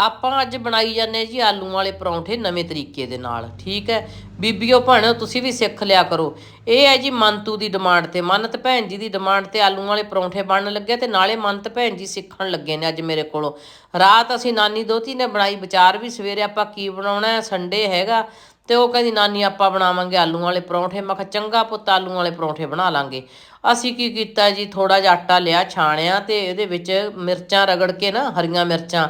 ਆਪਾਂ ਅੱਜ ਬਣਾਈ ਜਾਂਦੇ ਜੀ ਆਲੂ ਵਾਲੇ ਪਰੌਂਠੇ ਨਵੇਂ ਤਰੀਕੇ ਦੇ ਨਾਲ, ਠੀਕ ਹੈ? ਬੀਬੀਓ ਭੈਣੋ, ਤੁਸੀਂ ਵੀ ਸਿੱਖ ਲਿਆ ਕਰੋ। ਇਹ ਹੈ ਜੀ ਮੰਤੂ ਦੀ ਡਿਮਾਂਡ ਤੇ, ਮੰਨਤ ਭੈਣ ਜੀ ਦੀ ਡਿਮਾਂਡ ਤੇ ਆਲੂ ਵਾਲੇ ਪਰੌਂਠੇ ਬਣਨ ਲੱਗੇ ਤੇ ਨਾਲੇ ਮੰਨਤ ਭੈਣ ਜੀ ਸਿੱਖਣ ਲੱਗੇ ਨੇ ਅੱਜ ਮੇਰੇ ਕੋਲੋਂ। ਰਾਤ ਅਸੀਂ ਨਾਨੀ ਦੋਤੀ ਨੇ ਬਣਾਈ ਵਿਚਾਰ ਵੀ ਸਵੇਰੇ ਆਪਾਂ ਕੀ ਬਣਾਉਣਾ ਹੈ, ਸੰਡੇ ਹੈਗਾ, ਤੇ ਉਹ ਕਹਿੰਦੀ, ਨਾਨੀ, ਆਪਾਂ ਬਣਾਵਾਂਗੇ ਆਲੂ ਵਾਲੇ ਪਰੌਂਠੇ। ਮੈਂ ਕਿਹਾ, ਚੰਗਾ ਪੁੱਤ, ਆਲੂ ਵਾਲੇ ਪਰੌਂਠੇ ਬਣਾ ਲਾਂਗੇ। ਅਸੀਂ ਕੀ ਕੀਤਾ ਜੀ ਥੋੜਾ ਜਿਹਾ ਆਟਾ ਲਿਆ ਛਾਣਿਆ ਤੇ ਇਹਦੇ ਵਿੱਚ ਮਿਰਚਾਂ ਰਗੜ ਕੇ ਨਾ, ਹਰੀਆਂ ਮਿਰਚਾਂ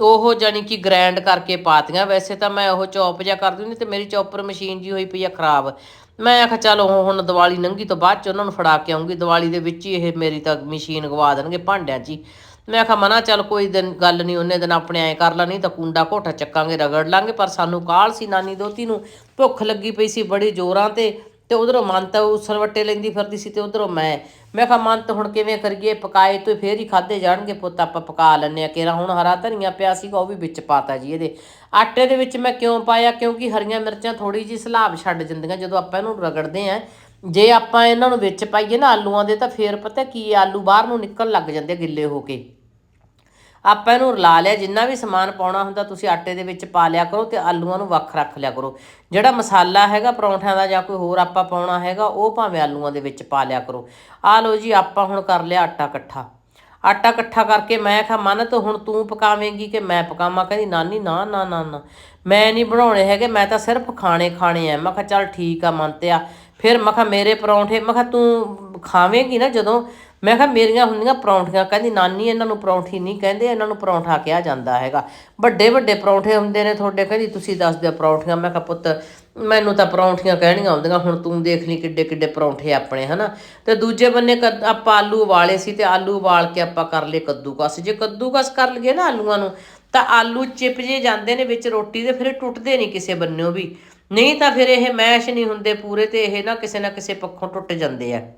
ਉਹ ਜਾਨੀ ਕਿ ਗ੍ਰੈਂਡ ਕਰਕੇ ਪਾਤੀਆਂ। ਵੈਸੇ ਤਾਂ ਮੈਂ ਉਹ ਚੌਪ ਜਿਹਾ ਕਰ ਦਿੰਦੀ ਤੇ ਮੇਰੀ ਚੌਪਰ ਮਸ਼ੀਨ ਜੀ ਹੋਈ ਪਈ ਆ ਖਰਾਬ। ਮੈਂ ਆਖਿਆ, ਚਲ ਉਹ ਹੁਣ ਦੀਵਾਲੀ ਲੰਘੀ ਤੋਂ ਬਾਅਦ ਚ ਉਹਨਾਂ ਨੂੰ ਫੜਾ ਕੇ ਆਉਂਗੀ ਦੀਵਾਲੀ ਦੇ ਵਿੱਚ ਹੀ ਇਹ ਮੇਰੀ ਤਾਂ ਮਸ਼ੀਨ ਗਵਾ ਦੇਣਗੇ ਭਾਂਡਿਆਂ 'ਚ ਹੀ। ਮੈਂ ਆਖਿਆ, ਮਨਾ ਚੱਲ ਕੋਈ ਦਿਨ ਗੱਲ ਨਹੀਂ, ਉਹਨੇ ਦਿਨ ਆਪਣੇ ਐ ਕਰ ਲਾ ਨਹੀਂ ਤਾਂ ਕੁੰਡਾ ਘੋਟਾ ਚੱਕਾਂਗੇ, ਰਗੜ ਲਾਂਗੇ। ਪਰ ਸਾਨੂੰ ਕਾਲ ਸੀ ਨਾਨੀ ਦੋਤੀ ਨੂੰ। ਭੁੱਖ ਲੱਗੀ ਪਈ ਸੀ ਬੜੀ ਜ਼ੋਰਾਂ ਤੇ। ਤੇ ਉਧਰੋਂ ਮੰਤ ਤਾਂ ਸਲਵੱਟੇ ਲੈਂਦੀ ਫਿਰਦੀ ਸੀ ਤੇ ਉਧਰੋਂ ਮੈਂ ਮੈਂ ਕਿਹਾ, ਮੰਤ ਹੁਣ ਕਿਵੇਂ ਕਰੀਏ? ਪਕਾਏ ਤੋਂ ਫੇਰ ਹੀ ਖਾਦੇ ਜਾਣਗੇ ਪੁੱਤ, ਆਪਾਂ ਪਕਾ ਲੈਣੇ ਆ ਕਿਰਾ ਹੁਣ ਹਰਾ ਧਨੀਆ ਪਿਆ ਸੀਗਾ, ਉਹ ਵੀ ਵਿੱਚ ਪਾਤਾ ਜੀ ਇਹਦੇ। ਆਟੇ ਦੇ ਵਿੱਚ ਮੈਂ ਕਿਉਂ ਪਾਇਆ? ਕਿਉਂਕਿ ਹਰੀਆਂ ਮਿਰਚਾਂ ਥੋੜੀ ਜੀ ਸਲਾਬ ਛੱਡ ਜਾਂਦੀਆਂ, ਜਦੋਂ ਆਪਾਂ ਇਹਨੂੰ ਰਗੜਦੇ ਆ ਜੇ ਆਪਾਂ ਇਹਨਾਂ ਨੂੰ ਵਿੱਚ ਪਾਈਏ ਨਾ ਆਲੂਆਂ ਦੇ, ਤਾਂ ਫੇਰ ਪਤਾ ਕੀ ਆਲੂ ਬਾਹਰ ਨੂੰ ਨਿਕਲਣ ਲੱਗ ਜਾਂਦੇ ਗਿੱਲੇ ਹੋ ਕੇ। ਆਪਾਂ ਇਹਨੂੰ ਰਲਾ ਲਿਆ, ਜਿੰਨਾ ਵੀ ਸਮਾਨ ਪਾਉਣਾ ਹੁੰਦਾ ਤੁਸੀਂ ਆਟੇ ਦੇ ਵਿੱਚ ਪਾ ਲਿਆ ਕਰੋ ਤੇ ਆਲੂਆਂ ਨੂੰ ਵੱਖ ਰੱਖ ਲਿਆ ਕਰੋ। ਜਿਹੜਾ ਮਸਾਲਾ ਹੈਗਾ, ਪਰੌਂਠਿਆਂ ਦਾ ਜਾਂ ਕੋਈ ਹੋਰ ਆਪਾਂ ਪਾਉਣਾ ਹੈਗਾ, ਉਹ ਭਾਵੇਂ ਆਲੂਆਂ ਦੇ ਵਿੱਚ ਪਾ ਲਿਆ ਕਰੋ। ਆ ਲਓ ਜੀ, ਆਪਾਂ ਹੁਣ ਕਰ ਲਿਆ ਆਟਾ ਇਕੱਠਾ। ਆਟਾ ਇਕੱਠਾ ਕਰਕੇ ਮੈਂ ਕਿਹਾ, ਮਨ, ਤਾਂ ਹੁਣ ਤੂੰ ਪਕਾਵੇਂਗੀ ਕਿ ਮੈਂ ਪਕਾਵਾਂ? ਕਹਿੰਦੀ, ਨਾਨੀ, ਨਾ ਨਾ ਨਾ ਨਾ। ਮੈਂ ਨਹੀਂ ਬਣਾਉਣੇ ਹੈਗੇ, ਮੈਂ ਤਾਂ ਸਿਰਫ ਖਾਣੇ ਖਾਣੇ ਆ। ਮੈਂ ਕਿਹਾ, ਚੱਲ ਠੀਕ ਆ ਮੰਨਤਿਆ ਫਿਰ ਮੈਂ ਕਿਹਾ, ਮੇਰੇ ਪਰੌਂਠੇ? ਮੈਂ ਕਿਹਾ, ਤੂੰ ਖਾਵੇਂਗੀ ਨਾ ਜਦੋਂ ਮੈਂ ਕਿਹਾ ਮੇਰੀਆਂ ਹੁੰਦੀਆਂ ਪਰੌਂਠੀਆਂ, ਕਹਿੰਦੀ ਨਾਨੀ ਇਹਨਾਂ ਨੂੰ ਪਰੌਂਠੀ ਨਹੀਂ ਕਹਿੰਦੇ, ਇਹਨਾਂ ਨੂੰ ਪਰੌਂਠਾ ਕਿਹਾ ਜਾਂਦਾ ਹੈਗਾ। ਵੱਡੇ ਵੱਡੇ ਪਰੌਂਠੇ ਹੁੰਦੇ ਨੇ ਤੁਹਾਡੇ, ਕਹਿੰਦੀ ਤੁਸੀਂ ਦੱਸ ਦਿਓ ਪਰੌਂਠੀਆਂ। ਮੈਂ ਕਿਹਾ ਪੁੱਤ, ਮੈਨੂੰ ਤਾਂ ਪਰੌਂਠੀਆਂ ਕਹਿਣੀਆਂ ਹੁੰਦੀਆਂ, ਹੁਣ ਤੂੰ ਦੇਖ ਲਈ ਕਿੱਡੇ ਕਿੱਡੇ ਪਰੌਂਠੇ ਆਪਣੇ, ਹਨਾ? ਤੇ ਦੂਜੇ ਬੰਨੇ ਕੱਦ- ਆਪਾਂ ਆਲੂ ਉਬਾਲੇ ਸੀ ਤੇ ਆਲੂ ਉਬਾਲ ਕੇ ਆਪਾਂ ਕਰ ਲਏ ਕੱਦੂਕਸ। ਜੇ ਕੱਦੂਕਸ ਕਰ ਲਈਏ ਨਾ ਆਲੂਆਂ ਨੂੰ, ਤਾਂ ਆਲੂ ਚਿਪ ਜੇ ਜਾਂਦੇ ਨੇ ਵਿੱਚ ਰੋਟੀ ਦੇ, ਫਿਰ ਟੁੱਟਦੇ ਨਹੀਂ ਕਿਸੇ ਬੰਨਿਓ ਵੀ। ਨਹੀਂ ਤਾਂ ਫਿਰ ਇਹ ਮੈਸ਼ ਨਹੀਂ ਹੁੰਦੇ ਪੂਰੇ ਤੇ ਇਹ ਨਾ ਕਿਸੇ ਨਾ ਕਿਸੇ ਪੱਖੋਂ ਟੁੱਟ ਜਾਂਦੇ ਆ।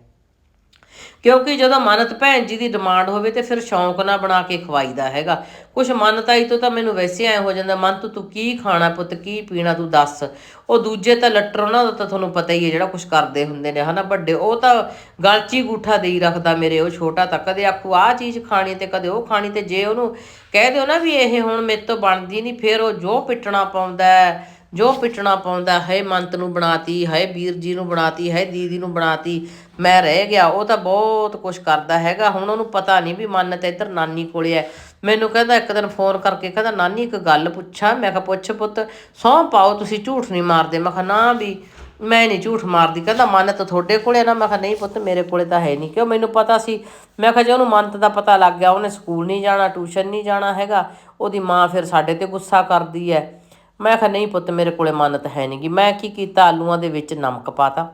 ਕਿਉਂਕਿ ਜਦੋਂ ਮਨਤ ਭੈਣ ਜੀ ਦੀ ਡਿਮਾਂਡ ਹੋਵੇ ਤੇ ਫਿਰ ਸ਼ੌਂਕ ਨਾ ਬਣਾ ਕੇ ਖਵਾਈਦਾ ਹੈਗਾ। ਕੁਛ ਮਨਤਾਈ ਤੋਂ ਤਾਂ ਮੈਨੂੰ ਵੈਸੇ ਐ ਹੋ ਜਾਂਦਾ, ਮਨ ਤੂੰ ਕੀ ਖਾਣਾ ਪੁੱਤ, ਕੀ ਪੀਣਾ ਤੂੰ ਦੱਸ? ਉਹ ਦੂਜੇ ਤਾਂ ਲੱਟਰ ਉਹਨਾਂ ਦਾ ਤਾਂ ਤੁਹਾਨੂੰ ਪਤਾ ਹੀ ਹੈ ਜਿਹੜਾ ਕੁਛ ਕਰਦੇ ਹੁੰਦੇ ਨੇ, ਹਨਾ ਵੱਡੇ। ਉਹ ਤਾਂ ਗਲਚੀ ਗੂਠਾ ਦੇਈ ਰੱਖਦਾ ਮੇਰੇ, ਉਹ ਛੋਟਾ ਤਾਂ ਕਦੇ ਆਖੂ, ਆਹ ਚੀਜ਼ ਖਾਣੀ ਤੇ ਕਦੇ ਉਹ ਖਾਣੀ ਤੇ ਜੇ ਉਹਨੂੰ ਕਹਿ ਦਿਓ ਨਾ ਵੀ ਇਹ ਹੁਣ ਮੇਰੇ ਤੋਂ ਬਣਦੀ ਨਹੀਂ, ਫਿਰ ਉਹ ਜੋ ਪਿੱਟਣਾ ਪਾਉਂਦਾ ਹੈ ਜੋ ਪਿੱਟਣਾ ਪਾਉਂਦਾ ਹੈ ਮੰਤ ਨੂੰ ਬਣਾਤੀ ਹੈ ਵੀਰ ਜੀ ਨੂੰ ਬਣਾਤੀ ਹੈ ਦੀਦੀ ਨੂੰ ਬਣਾਤੀ, ਮੈਂ ਰਹਿ ਗਿਆ, ਉਹ ਤਾਂ ਬਹੁਤ ਕੁਝ ਕਰਦਾ ਹੈਗਾ। ਹੁਣ ਉਹਨੂੰ ਪਤਾ ਨਹੀਂ ਵੀ ਮੰਨ ਤੇ ਇੱਧਰ ਨਾਨੀ ਕੋਲੇ ਐ ਮੈਨੂੰ ਕਹਿੰਦਾ ਇੱਕ ਦਿਨ ਫੋਨ ਕਰਕੇ ਕਹਿੰਦਾ, ਨਾਨੀ, ਇੱਕ ਗੱਲ ਪੁੱਛਾਂ? ਮੈਂ ਕਿਹਾ, ਪੁੱਛ ਪੁੱਤ, ਸਹੁੰ ਪਾਓ, ਤੁਸੀਂ ਝੂਠ ਨਹੀਂ ਮਾਰਦੇ। ਮੈਂ ਕਿਹਾ, ਨਾ ਵੀ, ਮੈਂ ਨਹੀਂ ਝੂਠ ਮਾਰਦੀ। ਕਹਿੰਦਾ ਮੰਨਤ ਤੁਹਾਡੇ ਕੋਲੇ ਨਾ? ਮੈਂ ਕਿਹਾ, ਨਹੀਂ ਪੁੱਤ, ਮੇਰੇ ਕੋਲੇ ਤਾਂ ਹੈ ਨਹੀਂ। ਕਿਉਂ? ਮੈਨੂੰ ਪਤਾ ਸੀ। ਮੈਂ ਕਿਹਾ, ਜੇ ਉਹਨੂੰ ਮੰਨਤ ਦਾ ਪਤਾ ਲੱਗ ਗਿਆ, ਉਹਨੇ ਸਕੂਲ ਨਹੀਂ ਜਾਣਾ, ਟਿਊਸ਼ਨ ਨਹੀਂ ਜਾਣਾ ਹੈਗਾ, ਉਹਦੀ ਮਾਂ ਫਿਰ ਸਾਡੇ ਤੇ ਗੁੱਸਾ ਕਰਦੀ ਹੈ। ਮੈਂ ਕਿਹਾ, ਨਹੀਂ ਪੁੱਤ, ਮੇਰੇ ਕੋਲੇ ਮੰਨਤ ਹੈ ਨਹੀਂਗੀ ਮੈਂ ਕੀ ਕੀਤਾ? ਆਲੂਆਂ ਦੇ ਵਿੱਚ ਨਮਕ ਪਾਤਾ।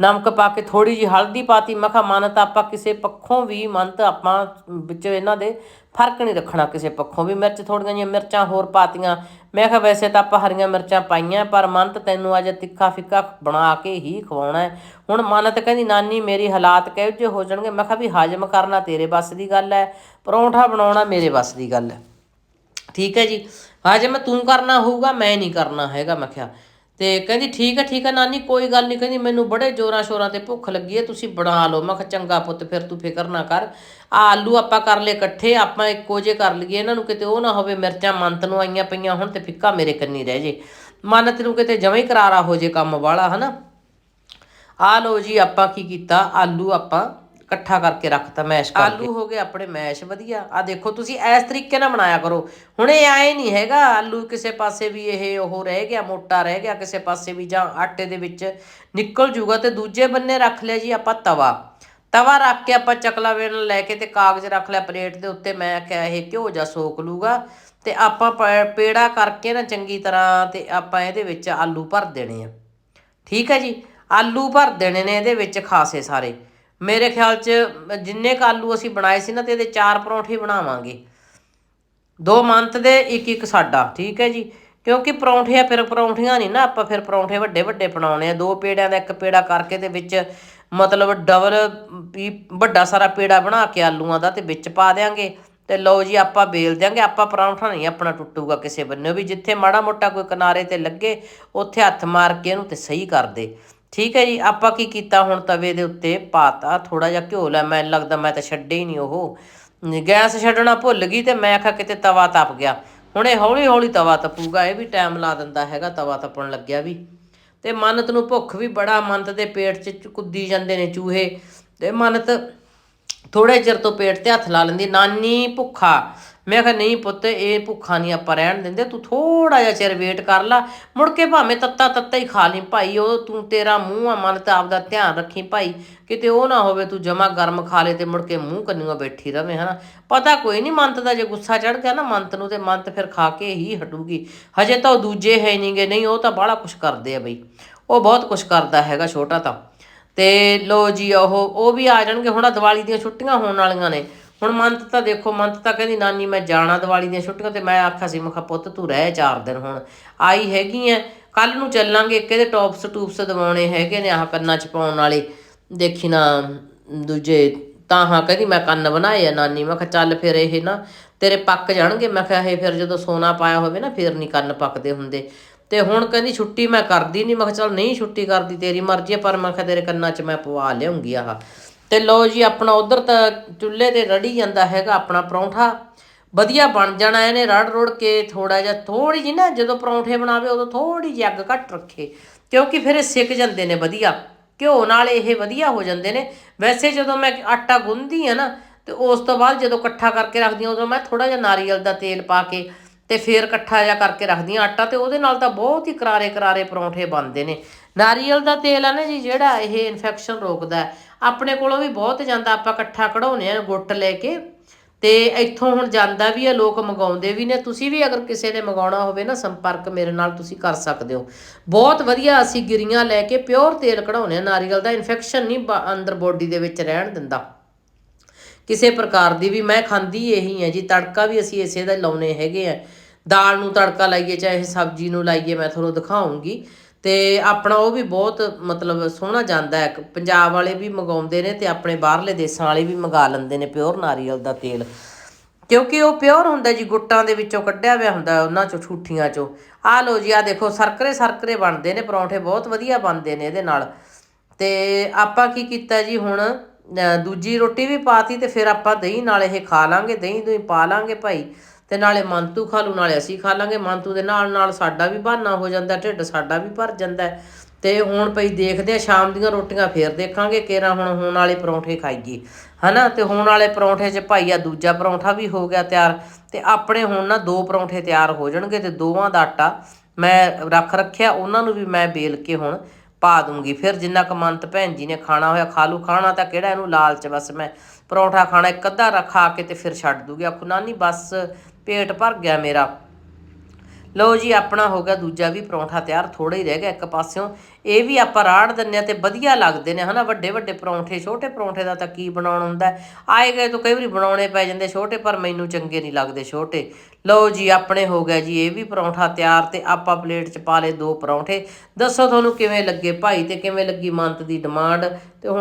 ਨਮਕ ਪਾ ਕੇ ਥੋੜੀ ਜੀ ਹਲਦੀ ਪਾਤੀ। ਮੈਂ ਕਿਹਾ, ਮੰਨਤ ਆਪਾਂ ਕਿਸੇ ਪੱਖੋਂ ਵੀ ਮੰਨਤ ਆਪਾਂ ਵਿੱਚ ਇਹਨਾਂ ਦੇ ਫ਼ਰਕ ਨਹੀਂ ਰੱਖਣਾ ਕਿਸੇ ਪੱਖੋਂ ਵੀ। ਮਿਰਚ ਥੋੜੀਆਂ ਜਿਹੀਆਂ ਮਿਰਚਾਂ ਹੋਰ ਪਾਤੀਆਂ। ਮੈਂ ਕਿਹਾ, ਵੈਸੇ ਤਾਂ ਆਪਾਂ ਹਰੀਆਂ ਮਿਰਚਾਂ ਪਾਈਆਂ, ਪਰ ਮੰਨਤ ਤੈਨੂੰ ਅੱਜ ਤਿੱਖਾ ਫਿੱਕਾ ਬਣਾ ਕੇ ਹੀ ਖਵਾਉਣਾ ਹੁਣ ਮੰਨਤ ਕਹਿੰਦੀ, ਨਾਨੀ, ਮੇਰੀ ਹਾਲਾਤ ਕਿਹੋ ਜਿਹੇ ਹੋ ਜਾਣਗੇ? ਮੈਂ ਕਿਹਾ, ਵੀ ਹਜਮ ਕਰਨਾ ਤੇਰੇ ਵੱਸ ਦੀ ਗੱਲ ਹੈ, ਪਰੌਂਠਾ ਬਣਾਉਣਾ ਮੇਰੇ ਵੱਸ ਦੀ ਗੱਲ ਹੈ। ਠੀਕ ਹੈ ਜੀ। ਹਜਮ ਤੂੰ ਕਰਨਾ ਹੋਊਗਾ, ਮੈਂ ਨਹੀਂ ਕਰਨਾ ਹੈਗਾ, ਮੈਂ ਕਿਹਾ। ਤੇ ਕਹਿੰਦੀ, ਠੀਕ ਹੈ ਠੀਕ ਹੈ ਨਾਨੀ, ਕੋਈ ਗੱਲ ਨਹੀਂ। ਕਹਿੰਦੀ, ਮੈਨੂੰ ਬੜੇ ਜ਼ੋਰਾਂ ਸ਼ੋਰਾਂ ਤੇ ਭੁੱਖ ਲੱਗੀ ਹੈ, ਤੁਸੀਂ ਬਣਾ ਲਓ। ਮੈਂ ਕਿਹਾ, ਚੰਗਾ ਪੁੱਤ, ਫਿਰ ਤੂੰ ਫਿਕਰ ਨਾ ਕਰ। ਆ ਆਲੂ ਆਪਾਂ ਕਰ ਲਏ ਇਕੱਠੇ, ਆਪਾਂ ਇੱਕੋ ਜੇ ਕਰ ਲਈਏ। ਇਹਨਾਂ ਨੂੰ ਕਿਤੇ ਉਹ ਨਾ ਹੋਵੇ, ਮਿਰਚਾਂ ਮੰਤ ਨੂੰ ਆਈਆਂ ਪਈਆਂ ਹੁਣ ਤੇ ਫਿੱਕਾ ਮੇਰੇ ਕੰਨੀ ਰਹਿ ਜੇ। ਮਨ ਤੈਨੂੰ ਕਿਤੇ ਜਮਾਂ ਹੀ ਕਰਾਰਾ ਹੋ ਜੇ ਕੰਮ ਵਾਲਾ, ਹਨਾ? ਆ ਲਓ ਜੀ, ਆਪਾਂ ਕੀ ਕੀਤਾ? ਆਲੂ ਆਪਾਂ ਇਕੱਠਾ ਕਰਕੇ ਰੱਖਤਾ ਮੈਸ਼ ਕਰਕੇ। ਆਲੂ ਹੋ ਗਏ ਆਪਣੇ ਮੈਸ਼, ਵਧੀਆ। ਆ ਦੇਖੋ, ਤੁਸੀਂ ਇਸ ਤਰੀਕੇ ਨਾਲ ਬਣਾਇਆ ਕਰੋ। ਹੁਣ ਇਹ ਆਏ ਨਹੀਂ ਹੈਗਾ, ਆਲੂ ਕਿਸੇ ਪਾਸੇ ਵੀ ਇਹ ਉਹ ਰਹਿ ਗਿਆ, ਮੋਟਾ ਰਹਿ ਗਿਆ, ਕਿਸੇ ਪਾਸੇ ਵੀ ਜਾਂ ਆਟੇ ਦੇ ਵਿੱਚ ਨਿਕਲ ਜੂਗਾ ਤੇ ਦੂਜੇ ਬੰਨੇ ਰੱਖ ਲਿਆ ਜੀ ਆਪਾਂ ਤਵਾ। ਤਵਾ ਰੱਖ ਕੇ ਆਪਾਂ ਚਕਲਾ ਵੇਲਣ ਲੈ ਕੇ ਤੇ ਕਾਗਜ਼ ਰੱਖ ਲਿਆ ਪਲੇਟ ਦੇ ਉੱਤੇ, ਮੈਂ ਕਿਹਾ ਇਹ ਘਿਓ ਜਾਂ ਸੋਕ ਲੂਗਾ ਤੇ ਆਪਾਂ ਪ- ਪੇੜਾ ਕਰਕੇ ਨਾ ਚੰਗੀ ਤਰ੍ਹਾਂ ਤੇ ਆਪਾਂ ਇਹਦੇ ਵਿੱਚ ਆਲੂ ਭਰ ਦੇਣੇ ਆ। ਠੀਕ ਹੈ ਜੀ? ਆਲੂ ਭਰ ਦੇਣੇ ਨੇ ਇਹਦੇ ਵਿੱਚ ਖਾਸੇ ਸਾਰੇ। ਮੇਰੇ ਖਿਆਲ 'ਚ ਜਿੰਨੇ ਕ ਆਲੂ ਅਸੀਂ ਬਣਾਏ ਸੀ ਨਾ ਤੇ ਇਹਦੇ ਚਾਰ ਪਰੌਂਠੇ ਬਣਾਵਾਂਗੇ। ਦੋ ਮੰਤ ਦੇ, ਇੱਕ ਇੱਕ ਸਾਡਾ, ਠੀਕ ਹੈ ਜੀ? ਕਿਉਂਕਿ ਪਰੌਂਠੇ ਫਿਰ ਪਰੌਂਠੀਆਂ ਨਹੀਂ ਨਾ, ਆਪਾਂ ਫਿਰ ਪਰੌਂਠੇ ਵੱਡੇ ਵੱਡੇ ਬਣਾਉਣੇ ਆ। ਦੋ ਪੇੜਿਆਂ ਦਾ ਇੱਕ ਪੇੜਾ ਕਰਕੇ ਤੇ ਵਿੱਚ ਮਤਲਬ ਡਬਲ ਵੀ ਵੱਡਾ ਸਾਰਾ ਪੇੜਾ ਬਣਾ ਕੇ ਆਲੂਆਂ ਦਾ ਤੇ ਵਿੱਚ ਪਾ ਦਿਆਂਗੇ। ਤੇ ਲਓ ਜੀ, ਆਪਾਂ ਬੇਲ ਦਿਆਂਗੇ। ਆਪਾਂ ਪਰੌਂਠਾ ਨਹੀਂ ਆਪਣਾ ਟੁੱਟੂਗਾ ਕਿਸੇ ਬੰਨੇ ਵੀ। ਜਿੱਥੇ ਮਾੜਾ ਮੋਟਾ ਕੋਈ ਕਿਨਾਰੇ ਤੇ ਲੱਗੇ, ਉੱਥੇ ਹੱਥ ਮਾਰ ਕੇ ਇਹਨੂੰ ਤੇ ਸਹੀ ਕਰ ਦੇ। ਠੀਕ ਹੈ ਜੀ, ਆਪਾਂ ਕੀ ਕੀਤਾ ਹੁਣ ਤਵੇ ਦੇ ਉੱਤੇ ਪਾਤਾ ਥੋੜਾ ਜਿਹਾ ਘਿਓ ਲੈ, ਮੈਨੂੰ ਲੱਗਦਾ ਮੈਂ ਤਾਂ ਛੱਡੇ ਹੀ ਨਹੀਂ ਉਹ। ਗੈਸ ਛੱਡਣਾ ਭੁੱਲ ਗਈ ਤੇ ਮੈਂ ਆਖਿਆ ਕਿਤੇ ਤਵਾ ਤਪ ਗਿਆ। ਹੁਣ ਇਹ ਹੌਲੀ ਹੌਲੀ ਤਵਾ ਤਪੂਗਾ, ਇਹ ਵੀ ਟਾਈਮ ਲਾ ਦਿੰਦਾ ਹੈਗਾ, ਤਵਾ ਤਪਣ ਲੱਗਿਆ ਵੀ। ਤੇ ਮਨਤ ਨੂੰ ਭੁੱਖ ਵੀ ਬੜਾ, ਮਨਤ ਦੇ ਪੇਟ 'ਚ ਕੁੱਦੀ ਜਾਂਦੇ ਨੇ ਚੂਹੇ। ਤੇ ਮਨਤ ਥੋੜੇ ਚਿਰ ਤੋਂ ਪੇਟ ਤੇ ਹੱਥ ਲਾ ਲੈਂਦੀ, ਨਾਨੀ ਭੁੱਖਾ। ਮੈਂ ਕਿਹਾ, ਨਹੀਂ ਪੁੱਤ, ਇਹ ਭੁੱਖਾ ਨਹੀਂ ਆਪਾਂ ਰਹਿਣ ਦਿੰਦੇ, ਤੂੰ ਥੋੜਾ ਜਿਹਾ ਚਿਰ ਵੇਟ ਕਰ ਲਾ। ਮੁੜ ਕੇ ਭਾਵੇਂ ਤੱਤਾ ਤੱਤਾ ਹੀ ਖਾ ਲਈ ਭਾਈ, ਉਹ ਤੂੰ ਤੇਰਾ ਮੂੰਹ ਆ, ਮਨ ਤਾਂ ਆਪਦਾ ਧਿਆਨ ਰੱਖੀ ਭਾਈ। ਕਿਤੇ ਉਹ ਨਾ ਹੋਵੇ, ਤੂੰ ਜਮਾ ਗਰਮ ਖਾ ਲੇ ਤੇ ਮੁੜ ਕੇ ਮੂੰਹ ਕੰਨੀਆਂ ਬੈਠੀ ਰਵੇਂ, ਹਨਾ? ਪਤਾ ਕੋਈ ਨਹੀਂ ਮੰਤ ਦਾ ਜੇ ਗੁੱਸਾ ਚੜ ਗਿਆ ਨਾ, ਮੰਤ ਨੂੰ ਤੇ ਮੰਤ ਫਿਰ ਖਾ ਕੇ ਹੀ ਹਟੂਗੀ। ਹਜੇ ਤਾਂ ਉਹ ਦੂਜੇ ਹੈ ਨਹੀਂਗੇ ਨਹੀਂ, ਉਹ ਤਾਂ ਬਾਹਲਾ ਕੁਛ ਕਰਦੇ ਆ ਬਈ। ਉਹ ਬਹੁਤ ਕੁਛ ਕਰਦਾ ਹੈਗਾ ਛੋਟਾ ਤਾਂ। ਤੇ ਲੋ ਜੀ, ਉਹ ਉਹ ਵੀ ਆ ਜਾਣਗੇ, ਹੁਣ ਦੀਵਾਲੀ ਦੀਆਂ ਛੁੱਟੀਆਂ ਹੋਣ ਵਾਲੀਆਂ ਨੇ। ਹੁਣ ਮੰਤ ਤਾਂ ਦੇਖੋ, ਮੰਤ ਤਾਂ ਕਹਿੰਦੀ, ਨਾਨੀ, ਮੈਂ ਜਾਣਾ ਦੀਵਾਲੀ ਦੀਆਂ ਛੁੱਟੀਆਂ ਤੇ ਮੈਂ ਆਖਿਆ ਸੀ ਮੈਂ ਕਿਹਾ ਪੁੱਤ, ਤੂੰ ਰਹਿ ਚਾਰ ਦਿਨ ਹੁਣ। ਆਈ ਹੈਗੀ ਐ। ਕੱਲ ਨੂੰ ਚੱਲਾਂਗੇ, ਇੱਕ ਇਹਦੇ ਟੌਪਸ ਟੂਪਸ ਦਿਵਾਉਣੇ ਹੈਗੇ ਨੇ, ਆਹ ਕੰਨਾਂ 'ਚ ਪਾਉਣ ਵਾਲੇ। ਦੇਖੀ ਨਾ, ਦੂਜੇ, ਤਾਂ ਹਾਂ ਕਹਿੰਦੀ, ਮੈਂ ਕੰਨ ਬਣਾਏ ਆ ਨਾਨੀ, ਮੈਂ ਕਿਹਾ, ਚੱਲ ਫਿਰ ਇਹ ਨਾ, ਤੇਰੇ ਪੱਕ ਜਾਣਗੇ। ਮੈਂ ਕਿਹਾ, ਇਹ ਫਿਰ ਜਦੋਂ ਸੋਨਾ ਪਾਇਆ ਹੋਵੇ ਨਾ, ਫਿਰ ਨਹੀਂ ਕੰਨ ਪੱਕਦੇ ਹੁੰਦੇ। ਤੇ ਹੁਣ ਕਹਿੰਦੀ, ਛੁੱਟੀ ਮੈਂ ਕਰਦੀ ਨਹੀਂ ਮੈਂ ਕਿਹਾ, ਚੱਲ ਨਹੀਂ ਛੁੱਟੀ ਕਰਦੀ, ਤੇਰੀ ਮਰਜ਼ੀ ਹੈ ਪਰ ਮੈਂ ਕਿਹਾ, ਤੇਰੇ ਕੰਨਾਂ 'ਚ ਮੈਂ ਪਵਾ ਲਿਆਉਂਗੀ ਆਹ। ਤੇ ਲੋ ਜੀ, ਆਪਣਾ ਉਧਰ ਤਾਂ ਚੁੱਲ੍ਹੇ ਤੇ ਰੜੀ ਜਾਂਦਾ ਹੈਗਾ ਆਪਣਾ ਪਰੌਂਠਾ। ਵਧੀਆ ਬਣ ਜਾਣਾ ਇਹਨੇ ਰੜ ਰੁੜ ਕੇ ਥੋੜਾ ਜਿਹਾ ਥੋੜੀ ਜਿਹੀ ਨਾ ਜਦੋਂ ਪਰੌਂਠੇ ਬਣਾਵੇ ਉਦੋਂ ਥੋੜੀ ਜਿਹੀ ਅੱਗ ਘੱਟ ਰੱਖੇ। ਕਿਉਂਕਿ ਫਿਰ ਇਹ ਸਿੱਕ ਜਾਂਦੇ ਨੇ ਵਧੀਆ। ਘਿਓ ਨਾਲ ਇਹ ਵਧੀਆ ਹੋ ਜਾਂਦੇ ਨੇ। ਵੈਸੇ ਜਦੋਂ ਮੈਂ ਆਟਾ ਗੁੰਨਦੀ ਆ ਨਾ, ਤੇ ਉਸ ਤੋਂ ਬਾਅਦ ਜਦੋਂ ਇਕੱਠਾ ਕਰਕੇ ਰੱਖਦੀ ਹਾਂ, ਉਦੋਂ ਮੈਂ ਥੋੜਾ ਜਿਹਾ ਨਾਰੀਅਲ ਦਾ ਤੇਲ ਪਾ ਕੇ ਤੇ ਫੇਰ ਇਕੱਠਾ ਜਿਹਾ ਕਰਕੇ ਰੱਖਦੀ ਹਾਂ ਆਟਾ ਤੇ ਉਹਦੇ ਨਾਲ ਤਾਂ ਬਹੁਤ ਹੀ ਕਰਾਰੇ ਕਰਾਰੇ ਪਰੌਂਠੇ ਬਣਦੇ ਨੇ। ਨਾਰੀਅਲ ਦਾ ਤੇਲ ਆ ਨਾ ਜੀ, ਜਿਹੜਾ ਇਹ ਇਨਫੈਕਸ਼ਨ ਰੋਕਦਾ ਆਪਣੇ ਕੋਲੋਂ ਵੀ ਬਹੁਤ ਜਾਂਦਾ, ਆਪਾਂ ਇਕੱਠਾ ਕਢਾਉਨੇ ਆ ਗੁੱਟ ਲੈ ਕੇ। ਤੇ ਇੱਥੋਂ ਹੁਣ ਜਾਂਦਾ ਵੀ ਆ ਲੋਕ ਮੰਗਾਉਂਦੇ ਵੀ ਨੇ। ਤੁਸੀਂ ਵੀ ਅਗਰ ਕਿਸੇ ਨੇ ਮੰਗਾਉਣਾ ਹੋਵੇ ਨਾ, ਸੰਪਰਕ ਮੇਰੇ ਨਾਲ ਤੁਸੀਂ ਕਰ ਸਕਦੇ ਹੋ। ਬਹੁਤ ਵਧੀਆ ਅਸੀਂ ਗਿਰੀਆਂ ਲੈ ਕੇ ਪਿਓਰ ਤੇਲ ਕਢਾਉਨੇ ਆ ਨਾਰੀਅਲ ਦਾ ਇਨਫੈਕਸ਼ਨ ਨਹੀਂ ਬ- ਅੰਦਰ ਬੋਡੀ ਦੇ ਵਿੱਚ ਰਹਿਣ ਦਿੰਦਾ। ਕਿਸੇ ਪ੍ਰਕਾਰ ਦੀ ਵੀ ਮੈਂ ਖਾਂਦੀ ਇਹੀ ਹੈ ਜੀ। ਤੜਕਾ ਵੀ ਅਸੀਂ ਇਸੇ ਦਾ ਹੀ ਲਾਉਨੇ ਹੈਗੇ ਆ ਦਾਲ ਨੂੰ ਤੜਕਾ ਲਾਈਏ ਚਾਹੇ ਸਬਜ਼ੀ ਨੂੰ ਲਾਈਏ, ਮੈਂ ਤੁਹਾਨੂੰ ਦਿਖਾਉਂਗੀ। ਤੇ ਆਪਣਾ ਉਹ ਵੀ ਬਹੁਤ ਮਤਲਬ ਸੋਹਣਾ ਜਾਂਦਾ ਹੈ। ਪੰਜਾਬ ਵਾਲੇ ਵੀ ਮੰਗਾਉਂਦੇ ਨੇ ਤੇ ਆਪਣੇ ਬਾਹਰਲੇ ਦੇਸ਼ਾਂ ਵਾਲੇ ਵੀ ਮੰਗਾ ਲੈਂਦੇ ਨੇ ਪਿਓਰ ਨਾਰੀਅਲ ਦਾ ਤੇਲ। ਕਿਉਂਕਿ ਉਹ ਪਿਓਰ ਹੁੰਦਾ ਜੀ, ਗੁੱਟਾਂ ਦੇ ਵਿੱਚੋਂ ਕੱਢਿਆ ਹੋਇਆ ਹੁੰਦਾ ਉਹਨਾਂ ਚੋਂ, ਠੂਠੀਆਂ ਚੋਂ। ਆਹ ਲੋ ਜੀ ਆ ਦੇਖੋ, ਸਰਕਰੇ ਸਰਕਰੇ ਬਣਦੇ ਨੇ, ਪਰੌਂਠੇ ਬਹੁਤ ਵਧੀਆ ਬਣਦੇ ਨੇ ਇਹਦੇ ਨਾਲ। ਤੇ ਆਪਾਂ ਕੀ ਕੀਤਾ ਜੀ, ਹੁਣ ਦੂਜੀ ਰੋਟੀ ਵੀ ਪਾਤੀ ਤੇ ਫਿਰ ਆਪਾਂ ਦਹੀਂ ਨਾਲ ਇਹ ਖਾ ਲਾਂਗੇ ਦਹੀਂ ਦਹੀਂ ਪਾ ਲਾਂਗੇ ਭਾਈ। ਤੇ ਨਾਲੇ ਮੰਤੂ ਖਾ ਲੂ, ਨਾਲੇ ਅਸੀਂ ਖਾ ਲਾਂਗੇ। ਮੰਤੂ ਦੇ ਨਾਲ ਨਾਲ ਸਾਡਾ ਵੀ ਬਹਾਨਾ ਹੋ ਜਾਂਦਾ, ਢਿੱਡ ਸਾਡਾ ਵੀ ਭਰ ਜਾਂਦਾ। ਤੇ ਹੁਣ ਭਈ ਦੇਖਦੇ ਆ, ਸ਼ਾਮ ਦੀਆਂ ਰੋਟੀਆਂ ਫੇਰ ਦੇਖਾਂਗੇ ਕਿਹੜਾ ਹੁਣ ਹੋਣ ਵਾਲੇ ਪਰੌਂਠੇ ਖਾਈਏ। ਹਨਾ? ਤੇ ਹੋਣ ਵਾਲੇ ਪਰੌਂਠੇ 'ਚ ਭਾਈ ਆ ਦੂਜਾ ਪਰੌਂਠਾ ਵੀ ਹੋ ਗਿਆ ਤਿਆਰ। ਤੇ ਆਪਣੇ ਹੁਣ ਨਾ ਦੋ ਪਰੌਂਠੇ ਤਿਆਰ ਹੋ ਜਾਣਗੇ ਤੇ ਦੋਵਾਂ ਦਾ ਆਟਾ ਮੈਂ ਰੱਖ ਰੱਖਿਆ, ਉਹਨਾਂ ਨੂੰ ਵੀ ਮੈਂ ਬੇਲ ਕੇ ਹੁਣ ਪਾ ਦੂੰਗੀ। ਫਿਰ ਜਿੰਨਾ ਕੁ ਮੰਤ ਭੈਣ ਜੀ ਨੇ ਖਾਣਾ ਹੋਇਆ, ਖਾ ਲੂ। ਖਾਣਾ ਤਾਂ ਕਿਹੜਾ ਇਹਨੂੰ ਲਾਲਚ ਬਸ ਮੈਂ। ਪਰੌਂਠਾ ਖਾਣਾ ਇੱਕ ਅੱਧਾ ਰਖਾ ਕੇ ਤੇ ਫਿਰ ਛੱਡ ਦੂਗੀ। ਆਖੂ, ਨਾਨੀ ਬਸ ਪੇਟ ਭਰ ਗਿਆ ਮੇਰਾ। ਲਓ ਜੀ, ਆਪਣਾ ਹੋ ਗਿਆ ਦੂਜਾ ਵੀ ਪਰੌਂਠਾ ਤਿਆਰ ਥੋੜਾ ਹੀ ਰਹਿ ਗਿਆ ਇੱਕ ਪਾਸਿਓਂ। ਇਹ ਵੀ ਆਪਾਂ ਰਾੜ ਦਿੰਨੇ ਆ ਤੇ ਵਧੀਆ ਲੱਗਦੇ ਨੇ, ਹਨਾ? ਵੱਡੇ ਵੱਡੇ ਪਰੌਂਠੇ, ਛੋਟੇ ਪਰੌਂਠੇ ਦਾ ਤਾਂ ਕੀ ਬਣਾਉਣ ਹੁੰਦਾ ਆਏ ਗਏ ਤੋਂ ਕਈ ਵਾਰੀ ਬਣਾਉਣੇ ਪੈ ਜਾਂਦੇ ਛੋਟੇ, ਪਰ ਮੈਨੂੰ ਚੰਗੇ ਨਹੀਂ ਲੱਗਦੇ ਛੋਟੇ। ਲਓ ਜੀ, ਆਪਣੇ ਹੋ ਗਿਆ ਜੀ, ਇਹ ਵੀ ਪਰੌਂਠਾ ਤਿਆਰ ਤੇ ਆਪਾਂ ਪਲੇਟ 'ਚ ਪਾ ਲਏ ਦੋ ਪਰੌਂਠੇ। ਦੱਸੋ ਤੁਹਾਨੂੰ ਕਿਵੇਂ ਲੱਗੇ ਭਾਈ ਤੇ ਕਿਵੇਂ ਲੱਗੀ ਮੰਤ ਦੀ ਡਿਮਾਂਡ? ਤੇ ਹੁਣ